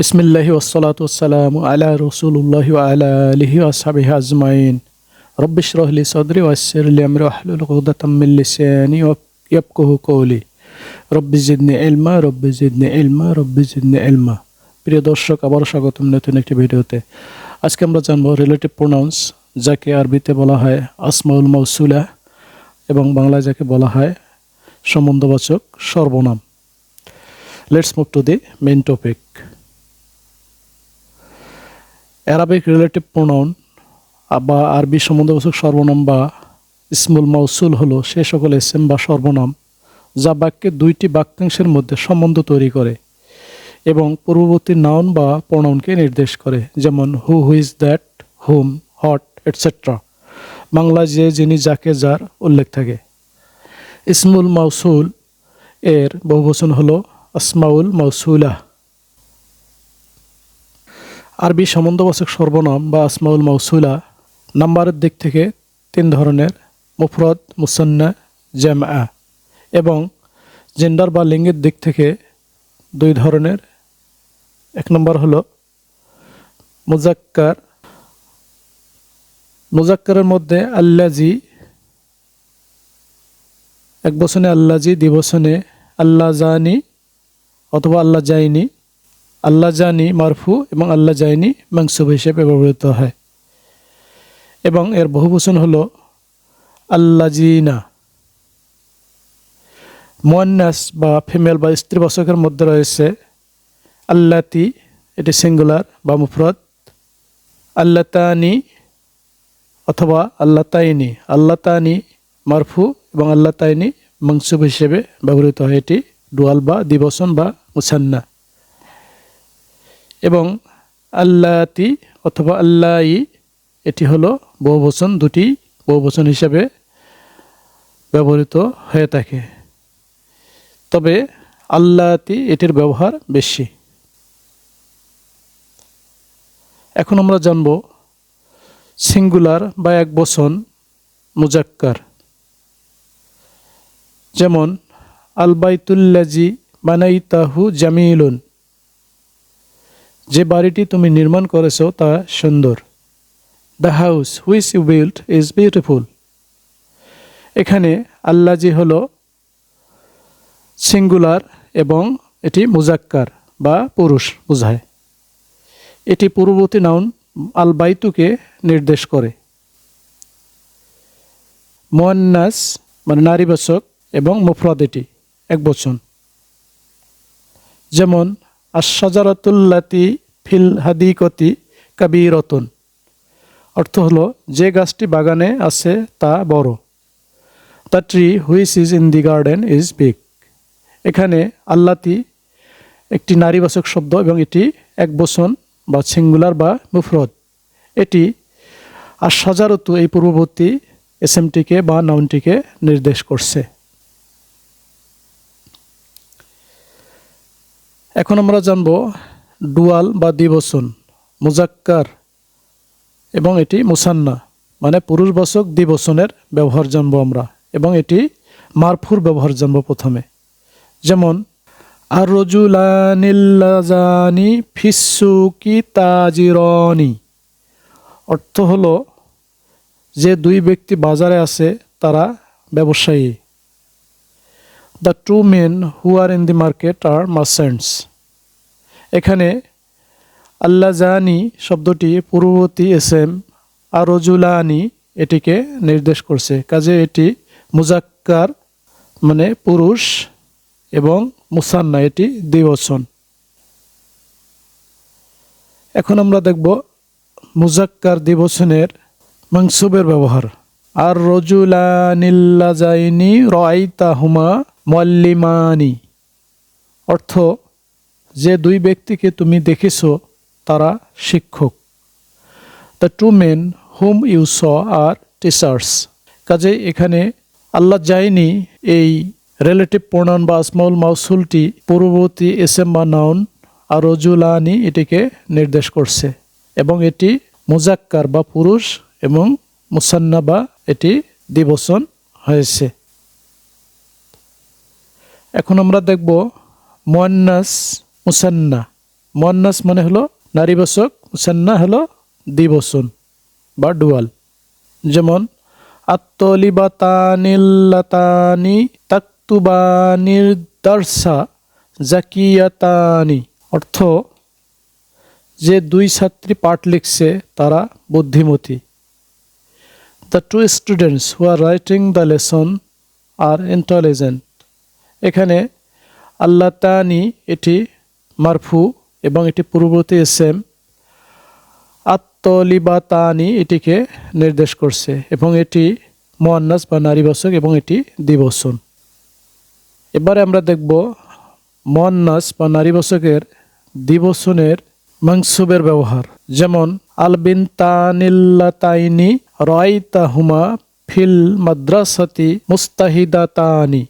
বিসমিল্লাহি ওসলাত ওসালাম আলা রসুল্লাহ আলা আলহি আসহাবিহ আজমাইন। রব্বিশ রহলি সদরি ওয়াসিরলি আমরি ওয়াহলুল উকদাতাম মিন লিসানি ইয়াফকাহু কওলি রব্বি জিদনি ইলমা রব্বি জিদনি ইলমা রব্বি জিদনি ইলমা প্রিয় দর্শক, আবারও স্বাগতম নতুন একটি ভিডিওতে। আজকে আমরা জানব রিলেটিভ প্রোনাউন্স যাকে আরবিতে বলা হয় আসমাউল মাউসুলা এবং বাংলায় যাকে বলা হয় সম্বন্ধবাচক সর্বনাম। Let's move to the main topic Arabic relative pronoun বা আরবি সম্বন্ধবাচক সর্বনাম বা ইসমুল মাউসুল হলো সে সকল এসএম বা সর্বনাম, যা বাক্যে দুইটি বাক্যাংশের মধ্যে সম্বন্ধ তৈরি করে এবং পূর্ববর্তী নাউন বা প্রোনাউনকে নির্দেশ করে, যেমন who whose that whom what etcetera Bangla যে যিনি যাকে যার উল্লেখ থাকে। ইসমুল মাউসুল এর বহুবচন হলো আসমাউল মাউসুলা আরবি সম্বন্ধবাচক সর্বনাম বা আসমাউল মাউসুলা নাম্বারের দিক থেকে তিন ধরনের, মুফরদ, মুসান্না জ্যামা এবং জেন্ডার বা লিঙ্গের দিক থেকে দুই ধরনের। এক নম্বর হলো মুজাক্কার। মুজাক্কারের মধ্যে আল্লাজি এক বছনে আল্লাজি দ্বিবচনে আল্লাহ জানি অথবা আল্লাহ যাইনি আল্লাহ জানি মারফু এবং আল্লাহ যাইনি মাংসুব হিসেবে ব্যবহৃত হয়। এবং এর বহু বহুবচন হল আল্লাজিনা মোয়ান্নাস বা ফিমেল বা স্ত্রীবাচকের মধ্যে রয়েছে, আল্লাতি, এটি সিঙ্গুলার বা মুফরদ আল্লাতানি অথবা আল্লাহ তাইনি আল্লাহ তানি মারফু এবং আল্লাহ তাইনি মাংসুব হিসেবে ব্যবহৃত হয় এটি, ডুয়াল বা দিবসন বা মুসান্না এবং আল্লাতি অথবা আল্লাহি, এটি হলো বহুবচন, দুটি বহুবচন হিসাবে ব্যবহৃত হয়ে থাকে। তবে আল্লাতি এটির ব্যবহার বেশি। এখন আমরা জানব সিঙ্গুলার বা এক বচন মুজাক্কার। যেমন আলবাইতুল্লাজি বানাইতাহু জামিলুন। যে বাড়িটি তুমি নির্মাণ করেছ তা সুন্দর। The house which you build is beautiful এখানে আল্লাজি হলো সিঙ্গুলার এবং এটি মুজাক্কার বা পুরুষ বোঝায়। এটি পূর্ববর্তী নাউন আল বাইতুকে নির্দেশ করে। মোয়ান্নাস মানে নারীবাচক এবং মুফরাদ এটি, এক বচন। যেমন আশাজারাতুল্লাতি ফিল হাদিকতি কাবিরতন। অর্থ হলো, যে গাছটি বাগানে আছে তা বড়। The tree which is in the garden is big এখানে আল্লাতি একটি নারীবাচক শব্দ এবং এটি এক বচন বা সিঙ্গুলার বা মুফরদ। এটি আর এই পূর্ববর্তী এসএমটিকে বা নাউনটিকে নির্দেশ করছে। এখন আমরা জানব ডুয়াল বা দ্বিবচন, মুজাক্কার এবং এটি মুসান্না মানে পুরুষবাচক দ্বিবচনের ব্যবহার জানব আমরা এবং এটি মারফুর ব্যবহার জানব প্রথমে। যেমন আর রজুলানিল্লাজানি ফিসুকি তাজিরনি। অর্থ হলো, যে দুই ব্যক্তি বাজারে আছে, তারা ব্যবসায়ী। The two men who are in the market are merchants এখানে আল্লাহ জানি শব্দটি পূর্ববর্তী এস এম আরজুলানি এটিকে নির্দেশ করছে। কাজে এটি মুজাক্কার মানে পুরুষ, এবং মুসান্না, এটি দ্বিবচন এখন আমরা দেখব মুজাক্কার দ্বিবচনের মাংসুবের ব্যবহার। আর রজুলানিল্লাজাইনি রয়তাহুমা মল্লিমানি অর্থ, যে দুই ব্যক্তিকে তুমি দেখেছ, তারা শিক্ষক। The two men whom you saw are teachers. কাজে এখানে আল্লাহ যায়নি এই রিলেটিভ প্রণান বা আসমাউল মাউসুলটি পূর্ববর্তী এস এম বা নাউন আর রজুলানি এটিকে নির্দেশ করছে। এবং এটি মুজাক্কার বা পুরুষ এবং মুসান্না বা এটি দ্বিবচন হয়েছে। এখন আমরা দেখব মোয়ান্নাস, মুসান্না। মন্নাস মানে হলো নারীবাচক মুসান্না হলো দ্বিবচন বা ডুয়াল। যেমন আত্মলিবাতানিল্লাতানি তাকতুবানির দার্সা জাকিয়াতানি। অর্থ, যে দুই ছাত্রী পাঠ লিখছে তারা বুদ্ধিমতী। The two students who are writing the lesson are intelligent. এখানে আল্লাহ তানি এটি মারফু এবং এটি পূর্ববর্তী এসএম আত্মলিবাতানি এটিকে নির্দেশ করছে এবং এটি মোয়ান্নাস বা নারীবাচক এবং এটি দ্বিবচন এবারে আমরা দেখব মোয়ান্নাস বা নারীবাচকের দ্বিবচনের মাংসুবের ব্যবহার। যেমন আলবিন তানিল্লাতাইনি রয়তাহুমা ফিল মাদ্রাসাতি মুস্তাহিদাতানি।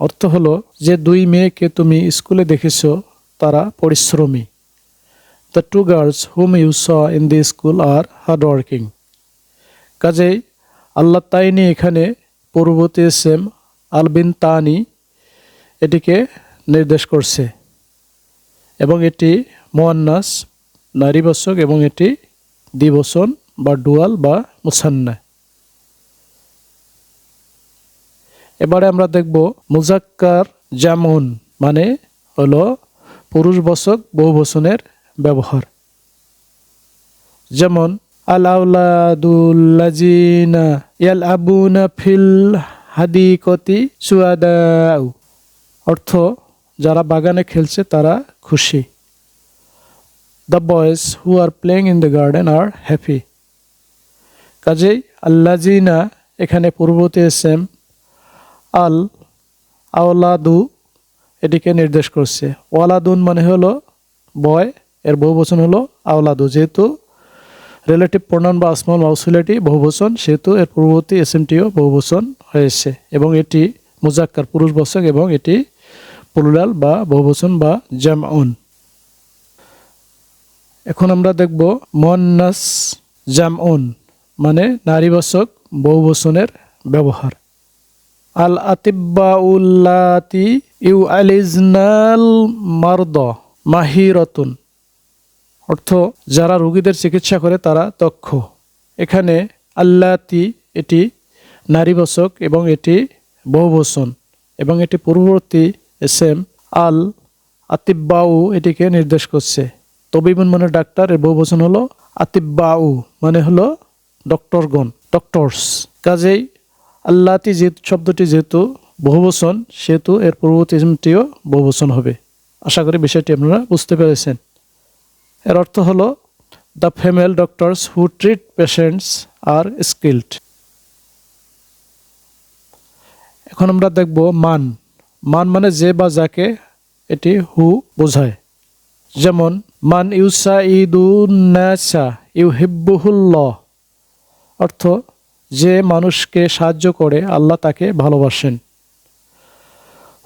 অর্থ হলো যে দুই মেয়েকে তুমি স্কুলে দেখেছ, তারা পরিশ্রমী। The two girls whom you saw in the school are hard working কাজেই আল্লাহ তাইনি এখানে পূর্ববর্তী সেম আলবিন তানি এটিকে নির্দেশ করছে। এবং এটি মোয়ান্নাস নারীবাচক এবং এটি দ্বিবচন বা ডুয়াল বা মুসান্না। এবারে আমরা দেখব মুজাক্কার জামুন মানে হলো পুরুষবাচক বহুবচনের ব্যবহার। যেমন ফিল হাদিকতি সুয়াদাউ। অর্থ, যারা বাগানে খেলছে তারা খুশি। The boys who are playing in the garden are happy কাজেই আল্লাজিনা এখানে পূর্ববর্তী এসেম আল আওলাদু এটিকে নির্দেশ করছে। ওয়ালাদুন মানে হলো বয়, এর বহুবচন হলো আওলাদু। যেহেতু রিলেটিভ প্রণান বা আসমাল মাউসুলাটি বহুবচন, সেহেতু এর পূর্ববর্তী এসএমটিও বহুবচন হয়েছে এবং এটি মুজাক্কার পুরুষবাচক এবং এটি পুলুলাল বা বহুবচন বা জামউন এখন আমরা দেখব মন্নাস জামউন মানে নারীবাচক বহুবচনের ব্যবহার। আল আতিব্বাউল্লাতি ইউ আলিজনাল মারদ, মাহিরতুন। অর্থ, যারা রোগীদের চিকিৎসা করে তারা দক্ষ। এখানে আল্লাতি এটি নারীবাচক এবং এটি বহুবচন এবং এটি পূর্ববর্তী এসএম। আল আতিব্বাউ এটিকে নির্দেশ করছে। তবিবুন মানে ডাক্তার, এর বহুবচন হলো আতিব্বাউ মানে হলো ডক্টরগণ, ডক্টরস। কাজেই আল্লাতি যে শব্দটি যেহেতু বহুবচন, সেহেতু এর পূর্ববর্তী ইসমটিও বহুবচন হবে। আশা করি বিষয়টি আপনারা বুঝতে পেরেছেন। এর অর্থ হলো the female doctors who treat patients are skilled এখন আমরা দেখব মান। মান মানে যে বা যাকে এটি হু বোঝায়। যেমন, মান ইউসা ইদুন্নাসা ইউ হিব্বুহুল্লাহ অর্থ যে মানুষকে সাহায্য করে আল্লাহ তাকে ভালোবাসেন।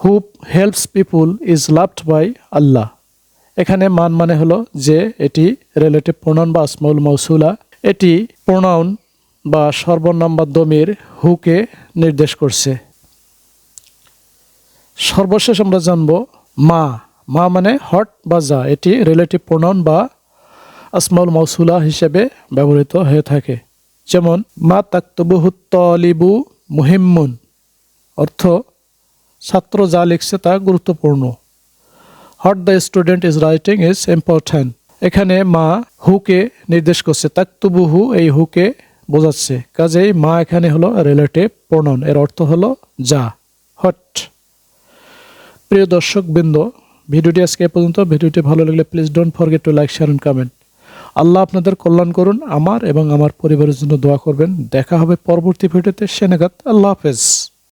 Who helps people is loved by Allah এখানে মান মানে হলো যে এটি রিলেটিভ প্রোনাউন বা আসমউল মৌসুলা। এটি প্রোনাউন বা সর্বনাম বা দমির হুকে নির্দেশ করছে। সর্বশেষ আমরা জানব মা। মা মানে হট বা যা। এটি রিলেটিভ প্রোনাউন বা আসমাউল মৌসুলা হিসেবে ব্যবহৃত হয়ে থাকে। যেমন, মা তাক্তবুহুত্তলিবু মুহিম্মুন, অর্থ, ছাত্র যা লিখছে তা গুরুত্বপূর্ণ। What the student is writing is important এখানে মা হুকে নির্দেশ করছে, তাক্তুবুহু এই হুকে বোঝাচ্ছে। কাজেই মা এখানে হলো রিলেটিভ প্রণন এর অর্থ হলো যা। হট প্রিয় দর্শক বৃন্দ ভিডিওটি আজকে এ পর্যন্ত। ভিডিওটি ভালো লাগলে please don't forget to like share and comment আল্লাহ আপনাদের কল্যাণ করুন, আমার এবং আমার পরিবারের জন্য দোয়া করবেন। দেখা হবে পরবর্তী ভিডিওতে। সেনাগাত, আল্লাহ হাফেজ।